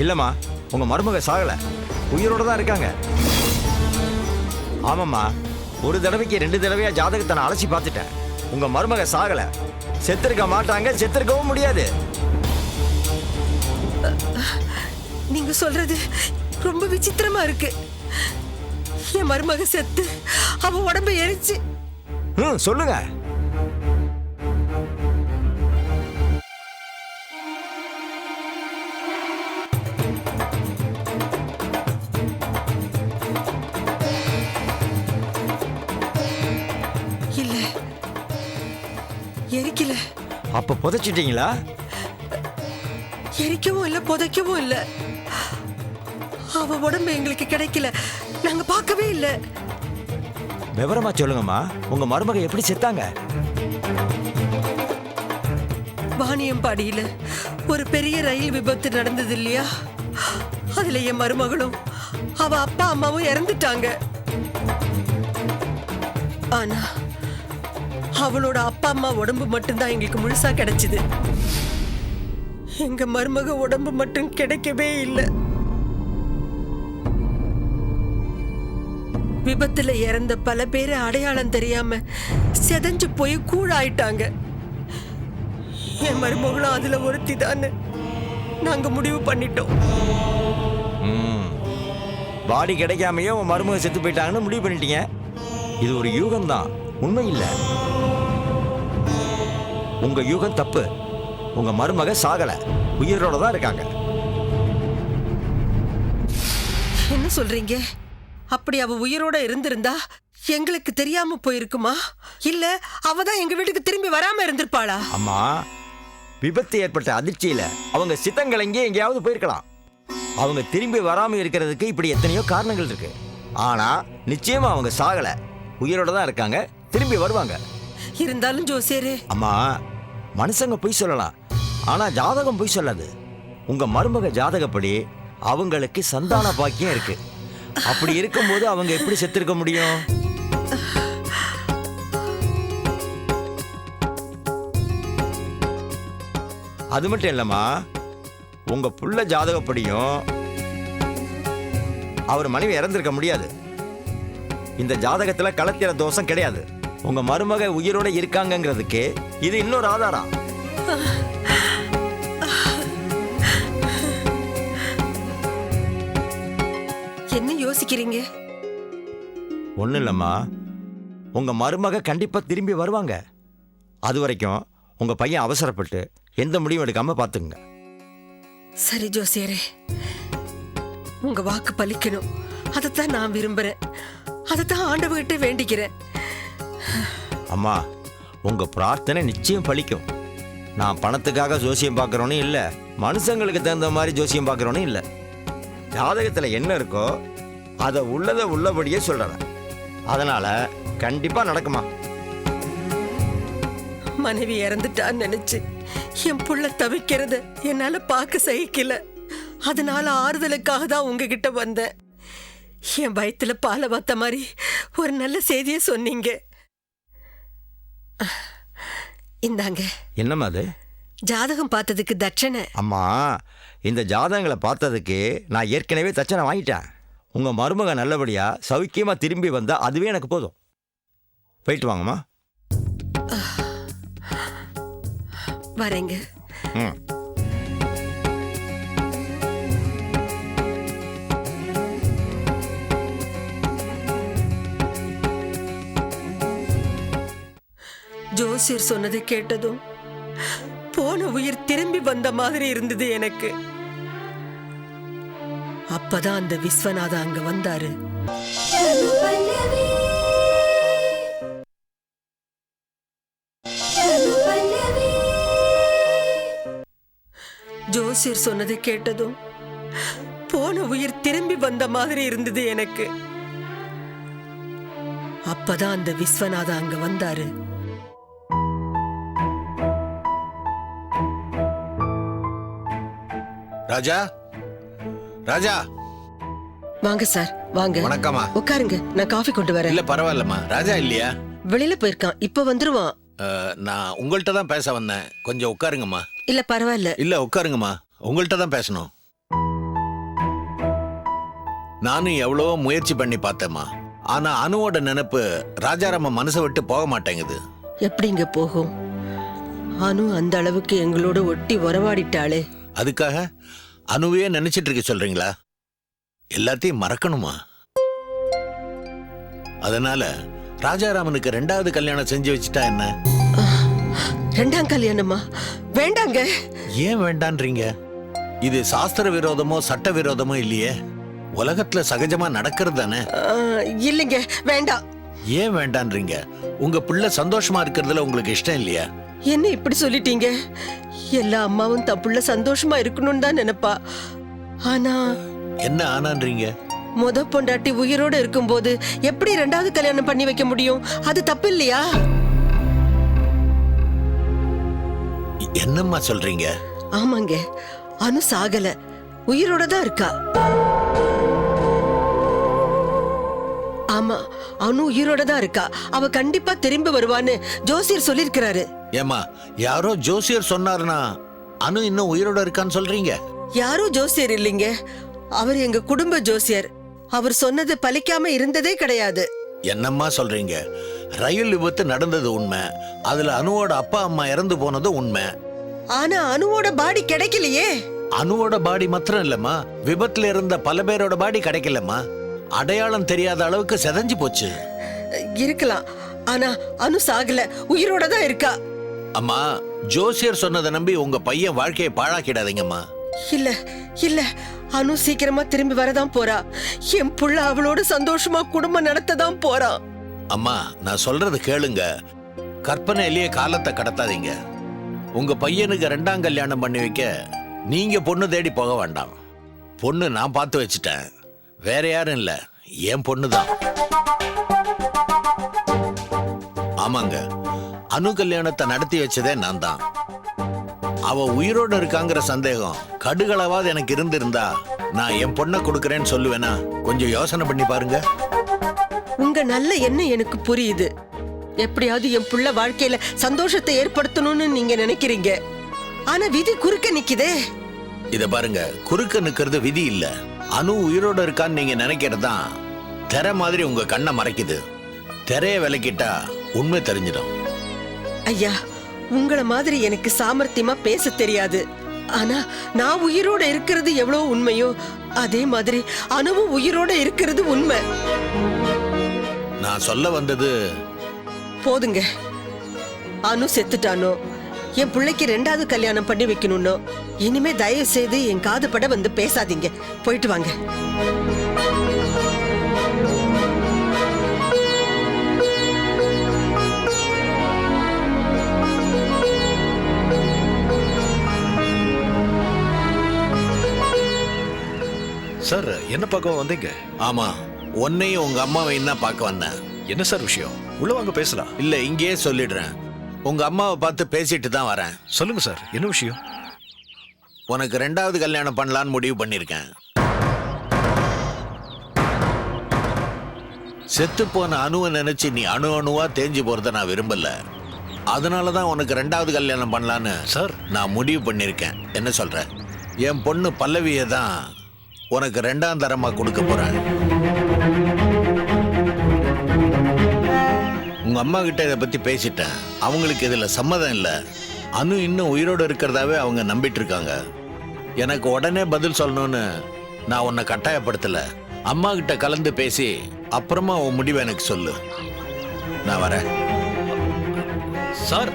இல்லம்மா உங்க மருமக சாகல. உயிரோட தான் இருக்காங்க. ஆமாம்மா ஒரு தடவைக்கு ரெண்டு தடவையா ஜாதகத்தை நான் அலசி பார்த்துட்டேன். உங்க மருமக சாகல. செத்திருக்க மாட்டாங்க செத்திருக்கவும் முடியாது. நீங்க சொல்றது ரொம்ப விசித்திரமா இருக்கு. என் மருமக செத்து அவ உடம்ப எரிச்சு. ம் சொல்லுங்க. அப்ப புதைச்சிட்டீங்களா? எரிக்கவும் இல்ல புதைக்கவும் இல்ல. அவ உடம்பு எங்களுக்கு கிடைக்கல. நாங்க பார்க்கவே இல்ல. விவரமா சொல்லுங்கம்மா. உங்க மருமக எப்படி செத்தாங்க? வாணியம்பாடியில ஒரு பெரிய ரயில் விபத்து நடந்தது இல்லையா? அதுல என் மருமகளும் அவ அப்பா அம்மாவும் இறந்துட்டாங்க. ஆனா அவளோட அப்பா அம்மா உடம்பு மட்டும்தான் எங்களுக்கு முழுசா கிடைச்சது. எங்க மருமக உடம்பு மட்டும் கிடைக்கவே இல்லை. விபத்துல இறந்த பல பேரை அடையாளம் தெரியாம செதஞ்சு போய் கூழாயிட்டாங்க. என் மருமகளும் அதுல ஒருத்தி நாங்க முடிவு பண்ணிட்டோம். பாடி கிடைக்காமையே உன் மருமக செத்து போயிட்டாங்கன்னு முடிவு பண்ணிட்டீங்க. இது ஒரு யூகம் தான் உண்மை இல்ல. உங்க யூகம் தப்பு. உங்க மருமக சாகல. உயிரோட தான் இருக்காங்க. என்ன சொல்றீங்க? அப்படி அவ உயிரோட இருந்திருந்தா எங்களுக்கு தெரியாம போயிருக்குமா? இல்ல அவ தான் எங்க வீட்டுக்கு திரும்பி வராம இருந்திருப்பாளா? அம்மா விபத்து ஏற்பட்ட அதிர்ச்சியில அவங்க சித்தங்கலங்கி எங்கேயாவது போயிருக்கலாம். அவங்க திரும்பி வராம இருக்கிறதுக்கு இப்படி எத்தனையோ காரணங்கள் இருக்கு. ஆனா நிச்சயமா அவங்க சாகல. உயிரோட தான் இருக்காங்க. திரும்பி வருவாங்க. இருந்தாலும் ஜோசியரே. அம்மா மனுஷங்க பொய் சொல்லலாம். ஆனா ஜாதகம் பொய் சொல்லாது. உங்க மருமக ஜாதகப்படி அவங்களுக்கு சந்தான பாக்கியம் இருக்கு. அப்படி இருக்கும்போது அவங்க எப்படி செத்திருக்க முடியும்? அது மட்டும் இல்லம்மா உங்க புள்ள ஜாதகப்படியும் அவர் மனைவி இறந்திருக்க முடியாது. இந்த ஜாதகத்துல கலத்திர தோஷம் கிடையாது. உங்க மருமக உயிரோட இருக்காங்கங்கிறதுக்கு இது இன்னொரு ஆதாரம் என்ன யோசிக்கிறீங்க? ஒன்றும் இல்லைம்மா. உங்க மருமக கண்டிப்பா திரும்பி வருவாங்க. அது வரைக்கும் உங்க பையன் அவசரப்பட்டு எந்த முடிவும் எடுக்காம பார்த்துக்குங்க சரி ஜோசியரே. உங்க வாக்கு பலிக்கணும். அதைத்தான் நான் விரும்புறேன். அதைத்தான் ஆண்டவகிட்ட வேண்டிக்கிறேன். அம்மா உங்க பிரார்த்தனை நிச்சயம் பழிக்கும். நான் பணத்துக்காக ஜோசியம் பார்க்குறோன்னு இல்லை மனுஷங்களுக்கு தகுந்த மாதிரி ஜோசியம் பார்க்குறோன்னு இல்லை. ஜாதகத்தில் என்ன இருக்கோ அதை உள்ளதை உள்ளபடியே சொல்கிறேன் அதனால் கண்டிப்பாக நடக்குமா? மனைவி இறந்துட்டான்னு நினைச்சு என் புள்ள தவிக்கிறத என்னால் பார்க்க சகிக்கல. அதனால ஆறுதலுக்காக தான் உங்ககிட்ட வந்தேன். என் வயத்தில் பாலை பார்த்த மாதிரி ஒரு நல்ல செய்தியை சொன்னீங்க. இந்தாங்க. என்னம்மா அது? ஜாதகம் பார்த்ததுக்கு தட்சணை. அம்மா இந்த ஜாதகங்களை பார்த்ததுக்கு நான் ஏற்கனவே தச்சனை வாங்கிட்டேன். உங்கள் மருமக நல்லபடியாக சௌக்கியமாக திரும்பி வந்தால் அதுவே எனக்கு போதும். போயிட்டு வாங்கம்மா. வரேங்க. ம். ஜோசியர் சொன்னதை கேட்டதும் போன உயிர் திரும்பி வந்த மாதிரி இருந்தது எனக்கு. அப்பதான் அந்த விஸ்வநாத அங்க வந்தாரு. ஜோசியர் சொன்னதை கேட்டதும் போன உயிர் திரும்பி வந்த மாதிரி இருந்தது எனக்கு. அப்பதான் அந்த விஸ்வநாத அங்க வந்தாரு. ராஜா? ராஜா? வாங்க சார். வாங்க. வணக்கம்மா. உட்காருங்க. நான் காஃபி கொண்டு வரேன். இல்ல பரவாயில்லம்மா. ராஜா இல்லையா? வெளியில போயிருக்கான். இப்ப வந்துருவான். அஹ், நான் உங்கள்கிட்ட தான் பேச வந்தேன். கொஞ்சம் உட்காருங்கம்மா. இல்ல பரவாயில்ல. இல்ல உட்காருங்கம்மா. உங்கள்கிட்ட தான் பேசணும். நானும் எவ்வளவோ முயற்சி பண்ணி பார்த்தேம்மா. ஆனா அனுவோட நினைப்பு ராஜாராம மனசை விட்டு போக மாட்டேங்குது. எப்படிங்க போகும்? அனு அந்த அளவுக்கு எங்களோட ஒட்டி உறவாடிட்டாளே. அதுக்காக அனுவையே நினைச்சிட்டு இருக்க சொல்றீங்களா? எல்லாத்தையும் மறக்கணுமா? அதனால ராஜாராமனுக்கு ரெண்டாவது கல்யாணம் செஞ்சு வச்சுட்டா என்ன? ரெண்டாம் கல்யாணமா? வேண்டாங்க. ஏன் வேண்டான்றீங்க? இது சாஸ்திர விரோதமோ சட்ட விரோதமோ இல்லையே. உலகத்துல சகஜமா நடக்கிறது தானே? இல்லைங்க. வேண்டாம். ஏன் வேண்டான்றீங்க? உங்க பிள்ளை சந்தோஷமா இருக்கிறதுல உங்களுக்கு இஷ்டம் இல்லையா? என்ன இப்படி சொல்லிட்டீங்க? எல்லா அம்மாவும் தன் புள்ள சந்தோஷமா இருக்கணும்னு தான் நினைப்பா. ஆனா என்ன ஆனான்றீங்க? முத பொண்டாட்டி உயிரோட இருக்கும்போது எப்படி ரெண்டாவது கல்யாணம் பண்ணி வைக்க முடியும்? அது தப்பு இல்லையா? என்னம்மா சொல்றீங்க? ஆமாங்க. அனு சாகல. உயிரோட தான் இருக்கா. ஆமா அனு உயிரோட தான் இருக்கா. அவ கண்டிப்பா திரும்பி வருவான்னு ஜோசியர் சொல்லிருக்கிறாரு ஏமா யாரோ ஜோசியர் சொன்னாருன்னா அனு இன்னும் உயிரோட இருக்கான்னு சொல்றீங்க? யாரோ ஜோசியர் இல்லைங்க. அவர் எங்க குடும்ப ஜோசியர். அவர் சொன்னது பலிக்காம இருந்ததே கிடையாது. என்னம்மா சொல்றீங்க? ரயில் விபத்து நடந்தது உண்மை. அதுல அனுவோட அப்பா அம்மா இறந்து போனது உண்மை. ஆனா அனுவோட பாடி கிடைக்கலையே. அனுவோட பாடி மாத்திரம் இல்லம்மா. விபத்துல இருந்த பல பேரோட பாடி கிடைக்கலம்மா. அடையாளம் தெரியாத அளவுக்கு செதஞ்சு போச்சு. இருக்கலாம். ஆனா அனு சாகல. உயிரோட தான் இருக்கா. அம்மா ஜோசியர் சொன்னதை நம்பி உங்க பையன் வாழ்க்கையை பாழாக்கிடாதீங்கம்மா. இல்ல இல்ல. அனு சீக்கிரமா திரும்பி வரதான் போறா. என் புள்ள அவளோட சந்தோஷமா குடும்பம் நடத்ததான் போறான் அம்மா நான் சொல்றது கேளுங்க. கற்பனையிலேயே காலத்தை கடத்தாதீங்க. உங்க பையனுக்கு ரெண்டாம் கல்யாணம் பண்ணி வைக்க நீங்க பொண்ணு தேடி போக வேண்டாம். பொண்ணு நான் பார்த்து வச்சுட்டேன். வேற யாரும் இல்ல. என் பொண்ணு தான் ஆமாங்க. அனு கல்யாணத்தை நடத்தி வச்சதே நான் தான் அவ உயிரோட இருக்காங்கிற சந்தேகம் கடுகளவாவது எனக்கு இருந்திருந்தா நான் என் பொண்ணை கொடுக்கறேன்னு சொல்லுவேனா? கொஞ்சம் யோசனை பண்ணி பாருங்க. உங்க நல்ல எண்ணம் எனக்கு புரியுது. எப்படியாவது என் புள்ள வாழ்க்கையில சந்தோஷத்தை ஏற்படுத்தணும்னு நீங்க நினைக்கிறீங்க. ஆனா விதி குறுக்க நிக்குதே. இத பாருங்க. குறுக்க நிக்கிறது விதி இல்ல. அணு உயிரோட இருக்கான்னு நீங்க நினைக்கிறது? தான் திரை மாதிரி உங்க கண்ணை மறைக்குது. திரைய விலக்கிட்டா உண்மை தெரிஞ்சிடும். ஐயா உங்கள மாதிரி எனக்கு சாமர்த்தியமா பேச தெரியாது. ஆனா நான் உயிரோட இருக்கிறது எவ்வளவு உண்மையோ அதே மாதிரி அணுவும் உயிரோட இருக்கிறது உண்மை. நான் சொல்ல வந்தது போதுங்க. அனு செத்துட்டானோ? என் பிள்ளைக்கு ரெண்டாவது கல்யாணம் பண்ணி வைக்கணும்னோ? இனிமே தயவு செய்து என் காது பட வந்து பேசாதீங்க. போயிட்டு வாங்க. சார் என்ன பார்க்க வந்தீங்க? ஆமா உன்னையும் உங்க அம்மாவையும் தான் பார்க்க வந்தேன். என்ன சார் விஷயம்? உள்ள வாங்க பேசலாம். இல்ல இங்கேயே சொல்லிடுறேன். உங்க அம்மாவை பார்த்து பேசிட்டு தான் வரேன். சொல்லுங்க சார் என்ன விஷயம்? உனக்கு ரெண்டாவது கல்யாணம் பண்ணலான்னு முடிவு பண்ணிருக்கேன். செத்து போன அணுவை நினைச்சு நீ அணு அணுவா தேஞ்சு போறத நான் விரும்பல. அதனால தான் உனக்கு ரெண்டாவது கல்யாணம் பண்ணலான்னு சார். நான் முடிவு பண்ணிருக்கேன். என்ன சொல்ற? என் பொண்ணு பல்லவியை தான் உனக்கு ரெண்டாம் தரமா கொடுக்க போறேன் உங்க அம்மா கிட்ட இதை பத்தி பேசிட்டேன். அவங்களுக்கு இதுல சம்மதம் இல்ல. அனு இன்னும் உயிரோடு இருக்கிறதாவே அவங்க நம்பிட்டு இருக்காங்க. எனக்கு உடனே பதில் சொல்லணும்னு நான் உன்னை கட்டாயப்படுத்தல. அம்மா கிட்ட கலந்து பேசி அப்புறமா உன் முடிவை எனக்கு சொல்லு. நான் வரேன். சார்.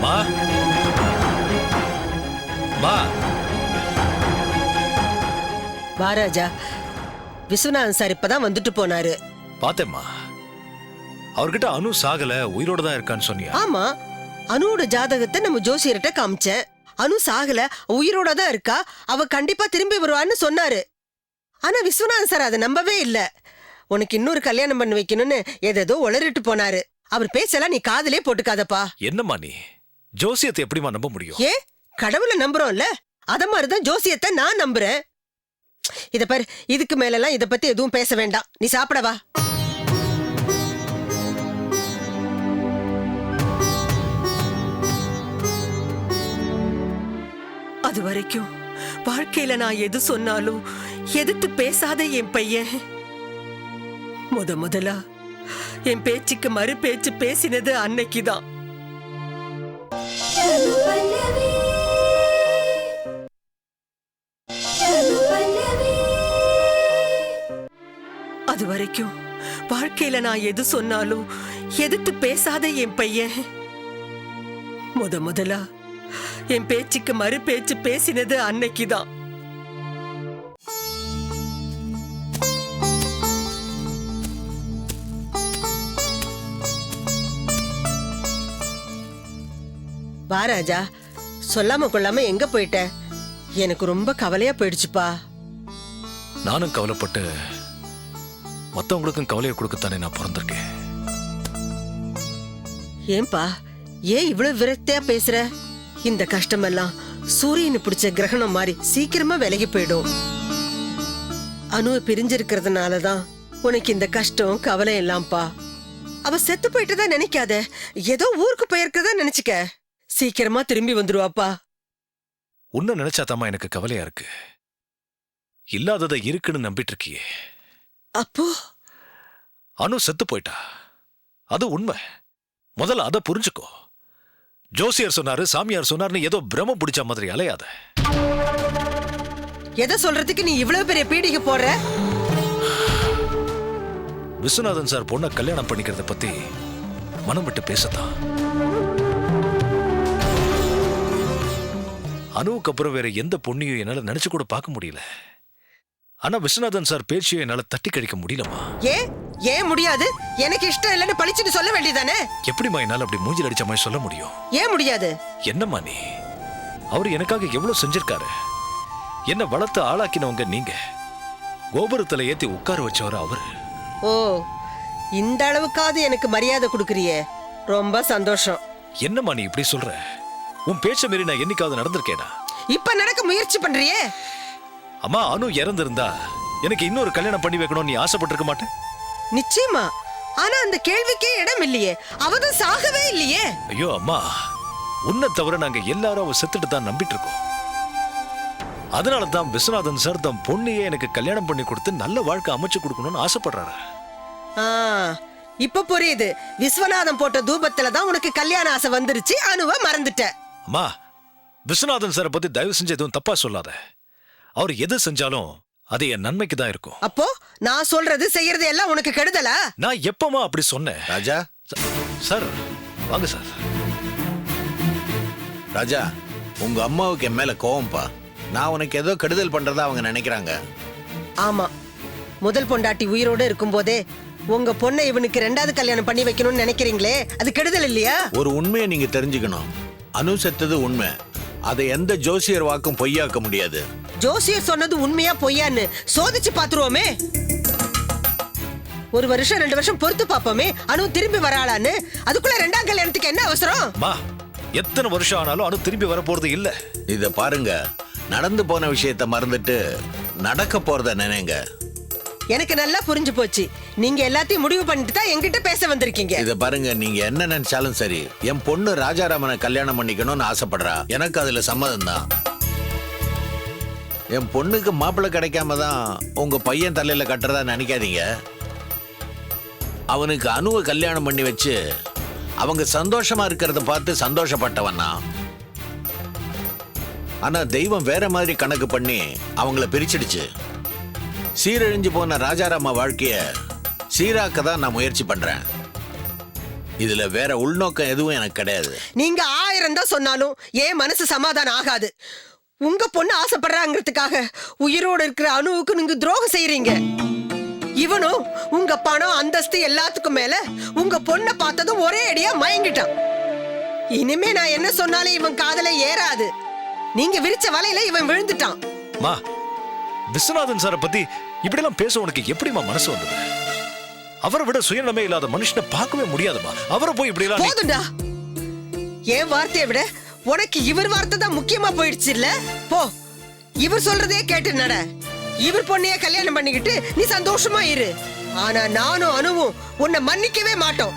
மா. மா. வாராஜா விஸ்வநாதன் சார் இப்பதான் வந்துட்டு போனாரு. பார்த்தேம்மா அவர்கிட்ட அனு சாகல உயிரோட தான் இருக்கான்னு சொன்னியா? ஆமா. அனுவோட ஜாதகத்தை நம்ம ஜோசியர்கிட்ட காமிச்சேன். அனு சாகல உயிரோட தான் இருக்கா? அவ கண்டிப்பா திரும்பி வருவான்னு சொன்னாரு. ஆனா விஸ்வநாதன் சார் அதை நம்பவே இல்ல. உனக்கு இன்னொரு கல்யாணம் பண்ணி வைக்கணும்னு ஏதேதோ உளறிட்டு போனாரு. அவர் பேச்செல்லாம் நீ காதுலயே போட்டுக்காதப்பா. என்னம்மா நீ? ஜோசியத்தை எப்படிம்மா நம்ப முடியும்? ஏன்? கடவுளை நம்புறோம்ல. அத மாதிரிதான் ஜோசியத்தை நான் நம்புறேன். இத பாரு இதுக்கு மேலெல்லாம் இத பத்தி எதுவும் பேச வேண்டாம். நீ சாப்பிடவா அது வரைக்கும் வாழ்க்கையில நான் எது சொன்னாலும் எதிர்த்து பேசாத என் பையன். முத முதலா என் பேச்சுக்கு மறு பேச்சு பேசினது அன்னைக்குதான். வரைக்கும் வாழ்க்கையில நான் எது சொன்னாலும் எதிர்த்து பேசாத என் பையன். முத முதலா என் பேச்சுக்கு மறு பேச்சு பேசினது அன்னைக்குதான். வா ராஜா சொல்லாம கொள்ளாம எங்க போயிட்ட? எனக்கு ரொம்ப கவலையா போயிடுச்சுப்பா. நானும் கவலைப்பட்டு மத்தவங்களுக்கும் கவலையை கொடுக்கத்தானே நான் பிறந்திருக்கேன். ஏன்பா ஏன் இவ்வளவு விரக்தியா பேசுற? இந்த கஷ்டமெல்லாம் சூரியனு பிடிச்ச கிரகணம் மாதிரி சீக்கிரமா விலகி போயிடும். அணுவை பிரிஞ்சிருக்கிறதுனால தான் உனக்கு இந்த கஷ்டம் கவலை எல்லாம்ப்பா அவ செத்து போயிட்டதா நினைக்காத. ஏதோ ஊருக்கு போயிருக்கதா நினைச்சுக்க. சீக்கிரமா திரும்பி வந்துருவாப்பா. உன்னை நினைச்சாதாம்மா எனக்கு கவலையா இருக்கு. இல்லாததை இருக்குன்னு நம்பிட்டு இருக்கியே. அப்போ? அனு செத்து போயிட்டா. அது உண்மை. முதல்ல அதை புரிஞ்சுக்கோ. ஜோசியர் சொன்னாரு சாமியார் சொன்னார்னு ஏதோ பிரம பிடிச்ச மாதிரி அலையாத. எதை சொல்றதுக்கு நீ இவ்வளவு பெரிய பீடிகை போடுற? விஸ்வநாதன் சார் பொண்ணை கல்யாணம் பண்ணிக்கிறத பத்தி மனம் விட்டு பேசத்தான். அனுவுக்கு அப்புறம் வேற எந்த பொண்ணையும் என்னால நினைச்சு கூட பார்க்க முடியல. ஆனா விஸ்வநாதன் சார் பேச்சையும் என்னால தட்டி கழிக்க முடியலமா ஏன் ஏன் முடியாது? எனக்கு இஷ்டம் இல்லைன்னு பளிச்சுட்டு சொல்ல வேண்டியதானே எப்படிம்மா என்னால அப்படி மூஞ்சில் அடிச்ச மாதிரி சொல்ல முடியும்? ஏன் முடியாது? என்னம்மா நீ? அவர் எனக்காக எவ்வளவு செஞ்சிருக்காரு? என்ன வளர்த்து ஆளாக்கினவங்க நீங்க. கோபுரத்துல ஏத்தி உட்கார வச்சவர் அவரு? ஓ இந்த அளவுக்காவது எனக்கு மரியாதை கொடுக்குறியே. ரொம்ப சந்தோஷம். என்னம்மா நீ இப்படி சொல்ற? உன் பேச்ச மீறி நான் என்னைக்காவது நடந்திருக்கேனா? இப்ப நடக்க முயற்சி பண்றியே? அம்மா அனு இறந்திருந்தா எனக்கு இன்னொரு கல்யாணம் பண்ணி வைக்கணும்னு நீ ஆசைப்பட்டிருக்க மாட்டேன் நிச்சயமா. ஆனா அந்த கேள்விக்கே இடம் இல்லையே. அவதான் சாகவே இல்லையே. ஐயோ அம்மா உன்னை தவிர நாங்க எல்லாரும் அவ செத்துட்டு தான் நம்பிட்டு இருக்கோம் அதனால தான் விஸ்வநாதன் சார் தம் பொண்ணையே எனக்கு கல்யாணம் பண்ணி கொடுத்து நல்ல வாழ்க்கை அமைச்சு கொடுக்கணும்னு ஆசைப்படுறாரு. ஆ இப்ப புரியுது. விஸ்வநாதம் போட்ட தூபத்துல தான் உனக்கு கல்யாண ஆசை வந்துருச்சு. அணுவ மறந்துட்ட. அம்மா விஸ்வநாதன் சாரை பத்தி தயவு செஞ்சு எதுவும் தப்பா சொல்லாத. அவர் எது செஞ்சாலும் அது என் நன்மைக்கு தான் இருக்கும். அப்போ நான் சொல்றது செய்யறது எல்லாம் உனக்கு கெடுதலா? நான் எப்பமா அப்படி சொன்னேன்? ராஜா. சார் வாங்க சார். ராஜா உங்க அம்மாவுக்கு என் மேல கோவம்பா நான் உனக்கு ஏதோ கெடுதல் பண்றதா அவங்க நினைக்கிறாங்க. ஆமா. முதல் பொண்டாட்டி உயிரோட இருக்கும்போதே உங்க பொண்ணை இவனுக்கு ரெண்டாவது கல்யாணம் பண்ணி வைக்கணும்னு நினைக்கிறீங்களே? அது கெடுதல் இல்லையா? ஒரு உண்மையை நீங்க தெரிஞ்சுக்கணும். அனு செத்தது உண்மை. அதை எந்த ஜோசியர் வாக்கும் பொய்யாக்க முடியாது. ஜோசியர் சொன்னது உண்மையா பொய்யான்னு சோதிச்சு பாத்துருவோமே. ஒரு வருஷம் ரெண்டு வருஷம் பொறுத்து பாப்போமே அனு திரும்பி வராளான்னு. அதுக்குள்ள ரெண்டாம் கல்யாணத்துக்கு என்ன அவசரம்? அம்மா எத்தனை வருஷம் ஆனாலும் அனு திரும்பி வர போறது இல்ல. இத பாருங்க. நடந்து போன விஷயத்த மறந்துட்டு நடக்க போறத நினைங்க. எனக்கு நல்லா புரிஞ்சு போச்சு. நீங்க எல்லாத்தையும் முடிவு பண்ணிட்டு தான் என்கிட்ட பேச வந்திருக்கீங்க. இத பாருங்க நீங்க என்ன நினைச்சாலும் சரி. என் பொண்ணு ராஜாராமனை கல்யாணம் பண்ணிக்கணும்னு ஆசைப்படுறா. எனக்கு அதுல சம்மதம் தான் என் பொண்ணுக்கு மாப்பிள்ளை கிடைக்காம தான் உங்க பையன் தலையில கட்டுறதா நினைக்காதீங்க. அவனுக்கு அணுவை கல்யாணம் பண்ணி வச்சு அவங்க சந்தோஷமா இருக்கிறத பார்த்து சந்தோஷப்பட்டவன் நான். ஆனா தெய்வம் வேற மாதிரி கணக்கு பண்ணி அவங்கள பிரிச்சிடுச்சு. சீரழிஞ்சு போன ராஜாராம வாழ்க்கைய சீராக்க தான் நான் முயற்சி பண்றேன். இதுல வேற உள்நோக்கம் எதுவும் எனக்கு கிடையாது. நீங்க ஆயிரம் தான் சொன்னாலும் ஏன் மனசு சமாதானம் ஆகாது. உங்க பொண்ணு ஆசைப்படுறாங்கிறதுக்காக உயிரோடு இருக்கிற அணுவுக்கு நீங்க துரோகம் செய்றீங்க இவனும் உங்க பணம் அந்தஸ்து எல்லாத்துக்கும் மேல உங்க பொண்ணை பார்த்ததும் ஒரே அடியா மயங்கிட்டான். இனிமே நான் என்ன சொன்னாலும் இவன் காதல ஏறாது. நீங்க விரிச்ச வலையில இவன் விழுந்துட்டான். மா விஸ்வநாதன் சாரை பத்தி இப்படிலாம் பேச உனக்கு எப்படிம்மா மனசு வந்தது? அவரை விட சுயநலமே இல்லாத மனுஷனை பார்க்கவே முடியாதுமா அவரை போய் நீ- போதும்டா. என் வார்த்தையை விட உனக்கு இவர் வார்த்தை தான் முக்கியமா போயிடுச்சு இல்ல? போ. இவர் சொல்றதே கேட்டு நட. இவர் பொண்ணைய கல்யாணம் பண்ணிக்கிட்டு நீ சந்தோஷமா இரு. ஆனா நானும் அனுவும் உன்னை மன்னிக்கவே மாட்டோம்.